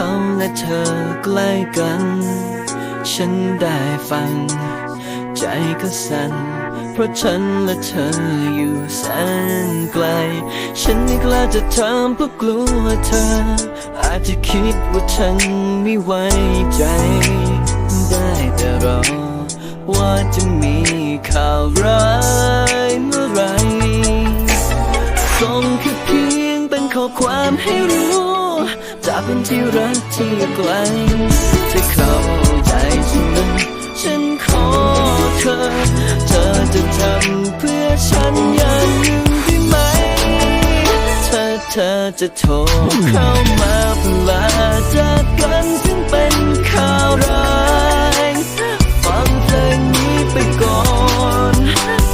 เขาและเธอใกล้กัน ฉันได้ฟัง ใจก็สั่น เพราะฉันและเธออยู่แสนไกล ฉันไม่กล้าจะถามเพราะกลัวเธอ อาจจะคิดว่าฉันไม่ไว้ใจ ได้แต่รอ ว่าจะมีข่าวร้ายเมื่อไรส่งแค่เพียงเป็นข้อความให้รู้ จากคนที่รักที่ไกลจะเข้าใจฉันฉันขอเธอ เธอจะทำเพื่อฉันอย่างหนึ่งได้ไหม ถ้าเธอจะโทรเข้ามาเพื่อลาจากกันซึ่งเป็นข่าวร้ายฟังเพลงนี้ไปก่อน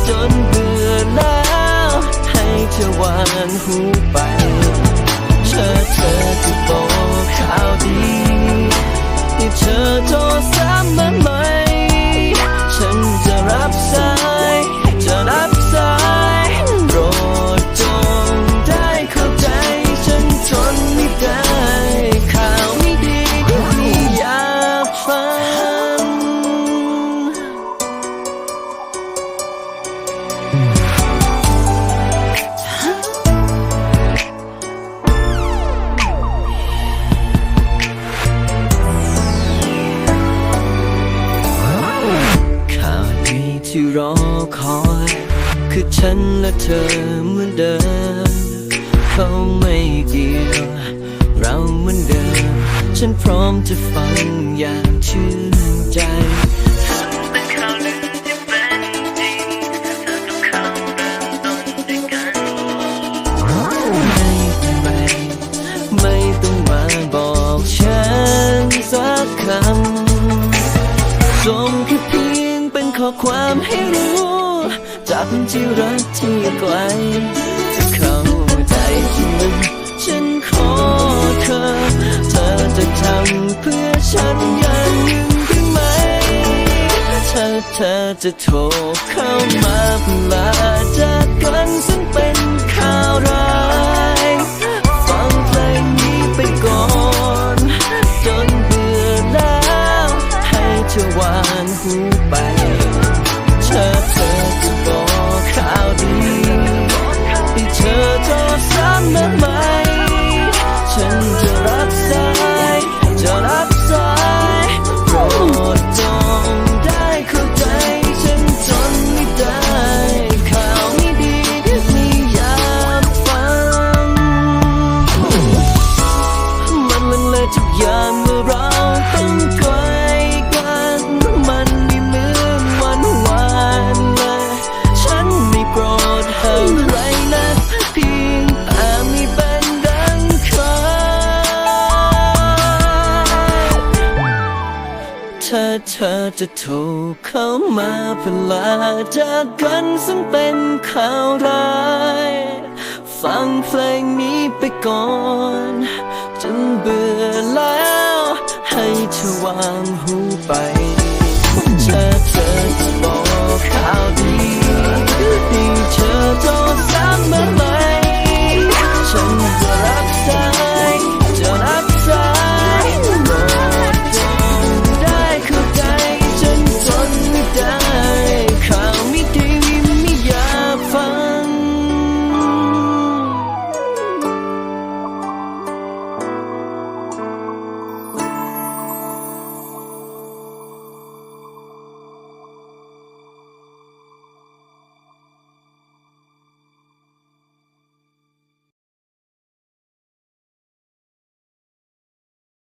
จนเบื่อแล้ว ให้เธอวางหูไป เธอเธอ ให้ คือฉันและเธอเหมือนเดิมเขาไม่เกี่ยว เราเหมือนเดิม ฉันพร้อมจะฟังอย่างชื่นใจเป็นข่าวที่เป็นจริงเธอกับเขาเริ่มต้นด้วยกันไม่เป็นไรไม่ต้องมาบอกฉันสักคำส่งแค่เพียงเป็นข้อความให้รู้ จากคนที่รักที่ไกลจะเข้าใจใช่ไหมฉันขอเธอ เธอจะทำเพื่อฉันอย่างหนึ่งได้ไหมถ้าเธอจะโทรเข้ามาเพื่อลาจากกันซึ่งเป็นข่าวร้ายฟังเพลงนี้ไปก่อนจนเบื่อแล้ว ให้เธอวางหูไป ซ้ เธอจะโทรเข้ามาเพื่อลาจากกันซึ่งเป็นข่าวร้าย ฟังเพลงนี้ไปก่อน จนเบื่อแล้ว ให้เธอวาง